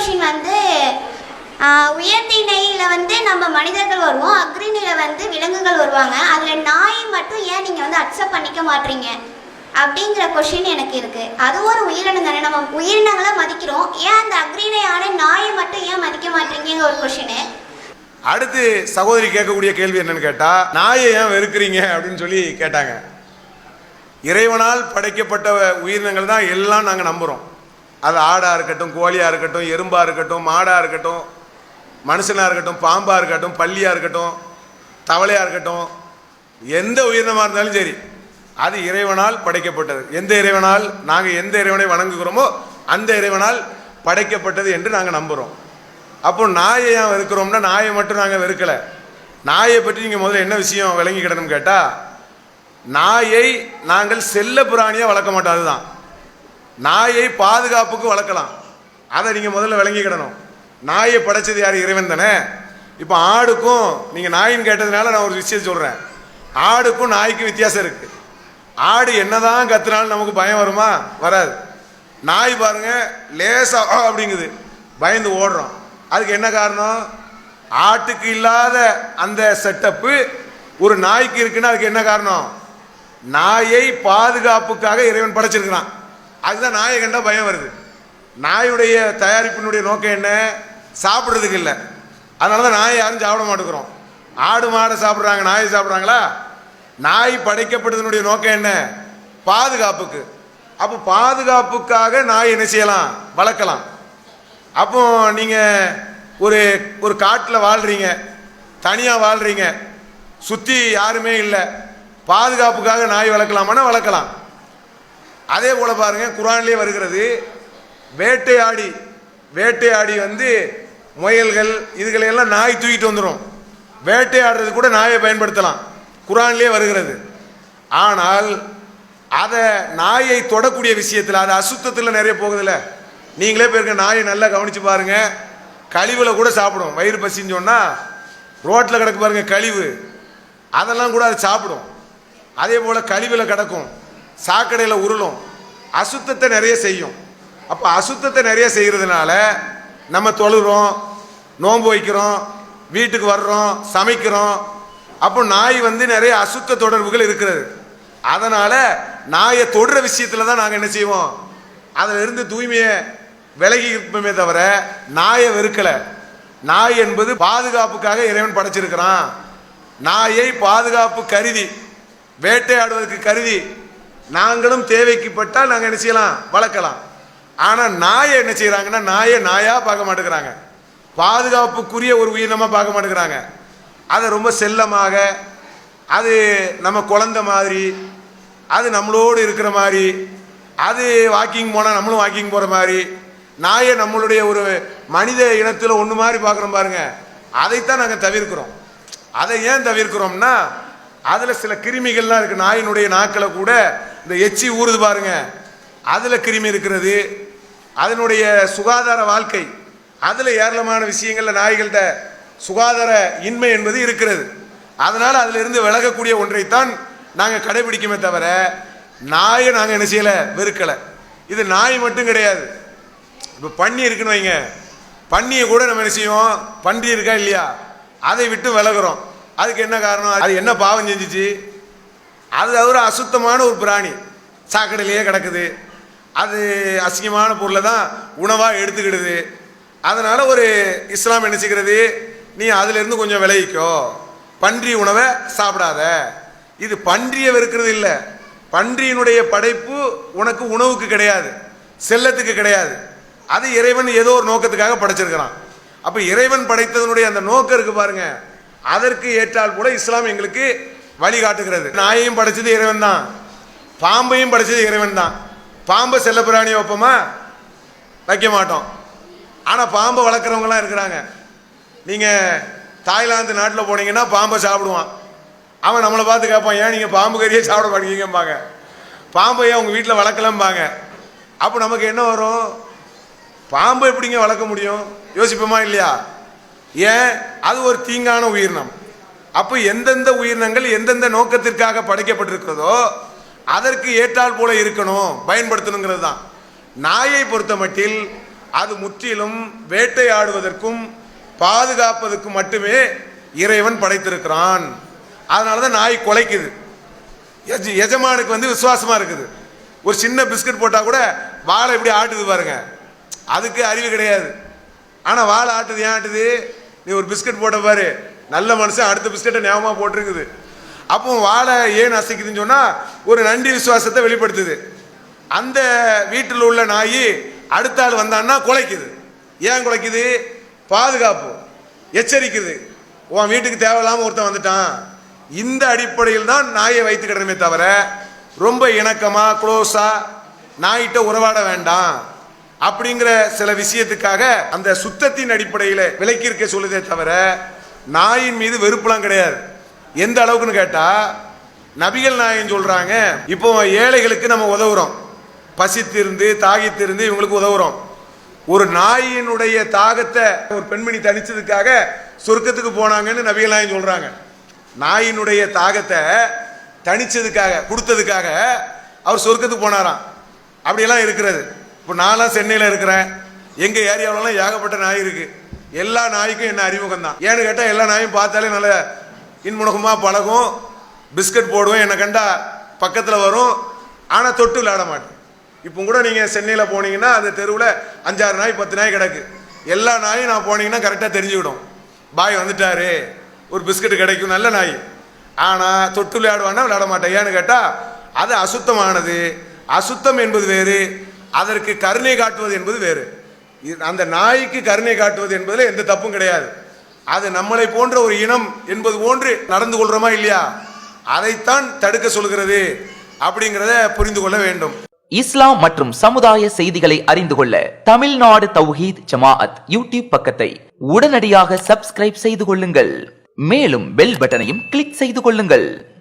Question வந்து உயர்திணையில் வந்து நம்ம மனிதர்கள் வருவோம். அக்ரிணியில் வந்து விலங்குகள் வருவாங்க. அதில் நாய் மட்டும் ஏன் நீங்கள் வந்து அக்செப்ட் பண்ணிக்க மாட்டீங்க? அப்படிங்கிற கொஷின் எனக்கு இருக்குது அது ஒரு உயிரினம் தானே. நம்ம உயிரினங்களை மதிக்கிறோம். ஏன் அந்த அக்ரிணையான நாயை மட்டும் ஏன் மதிக்க மாட்டீங்கிற ஒரு கொஷினு அடுத்து சகோதரி கேட்கக்கூடிய கேள்வி என்னன்னு கேட்டால் நாயை ஏன் வெறுக்கிறீங்க அப்படின்னு சொல்லி கேட்டாங்க. இறைவனால் படைக்கப்பட்ட உயிரினங்கள் தான் எல்லாம் நாங்கள் நம்புகிறோம் அது ஆடாக இருக்கட்டும் கோழியாக இருக்கட்டும் எறும்பாக இருக்கட்டும் மாடாக இருக்கட்டும் மனுஷனாக இருக்கட்டும் பாம்பாக இருக்கட்டும் பள்ளியாக இருக்கட்டும் தவளையாக இருக்கட்டும் எந்த உயிரினமாக இருந்தாலும் சரி அது இறைவனால் படைக்கப்பட்டது. எந்த இறைவனால் நாங்கள் எந்த இறைவனை வணங்குகிறோமோ அந்த இறைவனால் படைக்கப்பட்டது என்று நாங்கள் நம்புகிறோம் அப்போ நாயை ஏன் வெறுக்கிறோம்னா நாயை மட்டும் நாங்கள் வெறுக்கலை. நாயை பற்றி நீங்கள் முதல்ல என்ன விஷயம் விளங்கிக்கிடணும் கேட்டால் நாயை நாங்கள் செல்ல பிராணியாக வளர்க்க மாட்டோம் அதுதான். நாயை பாதுகாப்புக்கு வளர்க்கலாம். அதை நீங்கள் முதல்ல விளங்கிக்கிடணும். நாயை படைச்சது யார்? இறைவன் தானே? இப்போ ஆடுக்கும் நீங்கள் நாயின்னு கேட்டதுனால நான் ஒரு விஷயம் சொல்கிறேன் ஆடுக்கும் நாய்க்கும் வித்தியாசம் இருக்கு. ஆடு என்னதான் கத்துனாலும் நமக்கு பயம் வருமா? வராது. நாய் பாருங்க லேசா அப்படிங்குது. பயந்து ஓடுறோம். அதுக்கு என்ன காரணம்? ஆட்டுக்கு இல்லாத அந்த செட்டப்பு ஒரு நாய்க்கு இருக்குன்னா அதுக்கு என்ன காரணம்? நாயை பாதுகாப்புக்காக இறைவன் படைச்சிருக்கிறான். அதுதான் நாயை கண்டா பயம் வருது. நாயுடைய தயாரிப்பினுடைய நோக்கம் என்ன? சாப்பிட்றதுக்கு இல்லை. அதனால தான் நாயை யாரும் சாப்பிட மாட்டேங்கிறோம் ஆடு மாடை சாப்பிட்றாங்க நாயை சாப்பிட்றாங்களா? நாய் படைக்கப்பட்டதனுடைய நோக்கம் என்ன? பாதுகாப்புக்கு. அப்போ பாதுகாப்புக்காக நாய் என்ன செய்யலாம்? வளர்க்கலாம். அப்போ நீங்கள் ஒரு ஒரு காட்டில் வாழ்கிறீங்க தனியாக வாழ்கிறீங்க சுற்றி யாருமே இல்லை. பாதுகாப்புக்காக நாய் வளர்க்கலாமான்னா வளர்க்கலாம். அதே போல பாருங்க குரான்லேயே வருகிறது வேட்டையாடி வேட்டையாடி வந்து முயல்கள் இதுகளையெல்லாம் நாய் தூக்கிட்டு வந்துடும் வேட்டையாடுறது கூட நாயை பயன்படுத்தலாம். குரான்லேயே வருகிறது. ஆனால் அதை நாயை தொடக்கூடிய விஷயத்தில் அது அசுத்தத்தில் நிறைய போகுதில்ல நீங்களே போயிருக்க நாயை நல்லா கவனித்து பாருங்க. கழிவில் கூட சாப்பிடும். வயிறு பசின்னு சொன்னால் ரோட்டில் கிடக்கு பாருங்க கழிவு. அதெல்லாம் கூட அது சாப்பிடும். அதே போல் கழிவில் கிடக்கும். சாக்கடையில் உருளும். அசுத்தத்தை நிறைய செய்யும். அப்போ அசுத்தத்தை நிறைய செய்கிறதுனால நம்ம தொழுகிறோம் நோன்பு வைக்கிறோம் வீட்டுக்கு வர்றோம் சமைக்கிறோம். அப்போ நாய் வந்து நிறைய அசுத்த தொடர்புகள் இருக்கிறது. அதனால் நாயை தொடுற விஷயத்தில் தான் நாங்கள் என்ன செய்வோம்? அதில் இருந்து தூய்மையை விலகி இருப்போமே தவிர நாயை வெறுக்கலை. நாய் என்பது பாதுகாப்புக்காக இறைவன் படைச்சிருக்கிறான். நாயை பாதுகாப்பு கருதி வேட்டையாடுவதற்கு கருதி நாங்களும் தேவைக்குப்பட்டால் நாங்கள் என்ன செய்யலாம்? வளர்க்கலாம். ஆனால் நாயை என்ன செய்கிறாங்கன்னா நாயை நாயாக பார்க்க மாட்டேங்கிறாங்க. பாதுகாப்புக்குரிய ஒரு உயிரினமாக பார்க்க மாட்டேங்கிறாங்க. அதை ரொம்ப செல்லமாக அது நம்ம குழந்த மாதிரி அது நம்மளோடு இருக்கிற மாதிரி அது வாக்கிங் போனால் நம்மளும் வாக்கிங் போகிற மாதிரி நாயை நம்மளுடைய ஒரு மனித இனத்தில் ஒன்று மாதிரி பார்க்குறோம் பாருங்கள் அதைத்தான் நாங்கள் தவிர்க்கிறோம். அதை ஏன் தவிர்க்கிறோம்னா அதில் சில கிருமிகள்லாம் இருக்குது நாயினுடைய நாக்களை கூட இந்த எச்சி ஊறுது பாருங்க. அதில் கிருமி இருக்கிறது. அதனுடைய சுகாதார வாழ்க்கை. அதில் ஏராளமான விஷயங்களில் நாய்கள்கிட்ட சுகாதார இன்மை என்பது இருக்கிறது. அதனால் அதிலிருந்து விலகக்கூடிய ஒன்றைத்தான் நாங்கள் கடைபிடிக்குமே தவிர நாயை நாங்கள் என்ன செய்யலை? வெறுக்கலை. இது நாய் மட்டும் கிடையாது. இப்போ பன்னி இருக்குன்னு வைங்க. பன்னியை கூட நம்ம என்ன செய்வோம்? பன்றி இருக்கா இல்லையா? அதை விட்டு விலகுறோம். அதுக்கு என்ன காரணம்? அது என்ன பாவம் செஞ்சிச்சு? அது ஒரு அசுத்தமான ஒரு பிராணி. சாக்கடையிலேயே கிடக்குது. அது அசிங்கமான பொருளை தான் உணவாக எடுத்துக்கிடுது. அதனால் ஒரு இஸ்லாம் நினச்சிக்கிறது நீ அதிலிருந்து கொஞ்சம் விளைவிக்கோ பன்றி உணவை சாப்பிடாத. இது பன்றியை வெறுக்கிறது இல்லை. பன்றியினுடைய படைப்பு உனக்கு உணவுக்கு கிடையாது. செல்லத்துக்கு கிடையாது. அது இறைவன் ஏதோ ஒரு நோக்கத்துக்காக படைச்சிருக்கிறான். அப்போ இறைவன் படைத்ததனுடைய அந்த நோக்கம் இருக்குது பாருங்க. அதற்கு ஏற்றால் கூட இஸ்லாம் எங்களுக்கு வழிகாட்டுகிறது. நாயையும் படைச்சது இறைவன் தான் பாம்பையும் படைச்சது இறைவன் தான் பாம்பை செல்லப்பிராணியை வைப்போமா வைக்க மாட்டோம். ஆனால் பாம்பை வளர்க்குறவங்களாம் இருக்கிறாங்க. நீங்கள் தாய்லாந்து நாட்டில் போனீங்கன்னா பாம்பை சாப்பிடுவான். அவன் நம்மளை பார்த்து கேட்பான் ஏன் நீங்கள் பாம்பு கறியே சாப்பிட மாட்டீங்கம்பாங்க. பாம்பை ஏன் உங்கள் வீட்டில் வளர்க்கலம்பாங்க? அப்போ நமக்கு என்ன வரும்? பாம்பு எப்படிங்க வளர்க்க முடியும்? யோசிப்போமா இல்லையா? ஏன்? அது ஒரு தீங்கான உயிரினம் அப்போ எந்தெந்த உயிரினங்கள் எந்தெந்த நோக்கத்திற்காக படைக்கப்பட்டிருக்கிறதோ அதற்கு ஏற்றால் போல இருக்கணும் பயன்படுத்தணுங்கிறது தான். நாயை பொறுத்த மட்டில் அது முற்றிலும் வேட்டையாடுவதற்கும் பாதுகாப்பதற்கும் மட்டுமே இறைவன் படைத்திருக்கிறான். அதனால தான் நாய் குலைக்குது. எஜ- எஜமானுக்கு வந்து விசுவாசமா இருக்குது. ஒரு சின்ன பிஸ்கட் போட்டால் கூட வாழை இப்படி ஆட்டுது பாருங்க. அதுக்கு அறிவு கிடையாது. ஆனால் வாழை ஆட்டுது ஏன் ஆட்டுது? நீ ஒரு பிஸ்கட் போட்ட பாரு. நல்ல மனுஷன் அடுத்த பிஸ்கெட்டை ஞாபகமாக போட்டிருக்குது. அப்போ வாழை ஏன் அசைக்குதுன்னு சொன்னால் ஒரு நன்றி விசுவாசத்தை வெளிப்படுத்துது. அந்த வீட்டில் உள்ள நாய் அடுத்த ஆள் வந்தான்னா குலைக்குது. ஏன் குலைக்குது? பாதுகாப்பு எச்சரிக்குது. உன் வீட்டுக்கு தேவையில்லாமல் ஒருத்தன் வந்துட்டான். இந்த அடிப்படையில் தான் நாயை வைத்துக்கிடணுமே தவிர ரொம்ப இணக்கமாக க்ளோஸாக நாயிட்ட உறவாட வேண்டாம். அப்படிங்கிற சில விஷயத்துக்காக அந்த சுத்தத்தின் அடிப்படையில் விலக்கி இருக்க சொல்லுதே தவிர நாயின் மீது வெறுப்புலாம் கிடையாது. எந்த அளவுக்குன்னு கேட்டால் நபிகள் நாயன் சொல்கிறாங்க இப்போ ஏழைகளுக்கு நம்ம உதவுறோம். பசித்திருந்து தாகித்திருந்து இவங்களுக்கு உதவுறோம். ஒரு நாயினுடைய தாகத்தை ஒரு பெண்மணி தணிச்சதுக்காக சொர்க்கத்துக்கு போனாங்கன்னு நபிகள் நாயன் சொல்கிறாங்க நாயினுடைய தாகத்தை தணிச்சதுக்காக கொடுத்ததுக்காக அவர் சொர்க்கத்துக்கு போனாராம். அப்படியெல்லாம் இருக்கிறது. இப்போ நான்லாம் சென்னையில் இருக்கிறேன். எங்கள் ஏரியாவிலலாம் ஏகப்பட்ட நாய் இருக்குது எல்லா நாய்க்கும் என்ன அறிமுகம் தான் ஏன்னு கேட்டால் எல்லா நாயும் பார்த்தாலே நல்ல இன்முனகமாக பழகும். பிஸ்கட் போடுவோம் என்னை கண்டா பக்கத்தில் வரும். ஆனால் தொட்டு விளையாட மாட்டேன். இப்போ கூட நீங்கள் சென்னையில் போனீங்கன்னா அந்த தெருவில் அஞ்சாறு நாய் பத்து நாய் கிடக்கு. எல்லா நாயும் நான் போனீங்கன்னா கரெக்டாக தெரிஞ்சுக்கிடும். பாய் வந்துட்டாரு. ஒரு பிஸ்கட் கிடைக்கும் நல்ல நாய். ஆனால் தொட்டு விளையாடுவானா விளையாட மாட்டேன். ஏன்னு கேட்டால் அது அசுத்தமானது. அசுத்தம் என்பது வேறு. அதற்கு கருணை காட்டுவது என்பது வேறு. அந்த நாய்க்கு கருணை காட்டுவது என்பதில் எந்த தப்பும் கிடையாது. அது நம்மளை போன்ற ஒரு இனம் என்பது போன்று நடந்து கொள்றோமா இல்லையா? அதைத்தான் தடுக்க சொல்கிறது அப்படிங்கிறத புரிந்து கொள்ள வேண்டும். இஸ்லாம் மற்றும் சமுதாய செய்திகளை அறிந்து கொள்ள தமிழ்நாடு தௌஹீத் ஜமாஅத் யூடியூப் பக்கத்தை உடனடியாக சப்ஸ்கிரைப் செய்து கொள்ளுங்கள். மேலும் பெல் பட்டனையும் கிளிக் செய்து கொள்ளுங்கள்.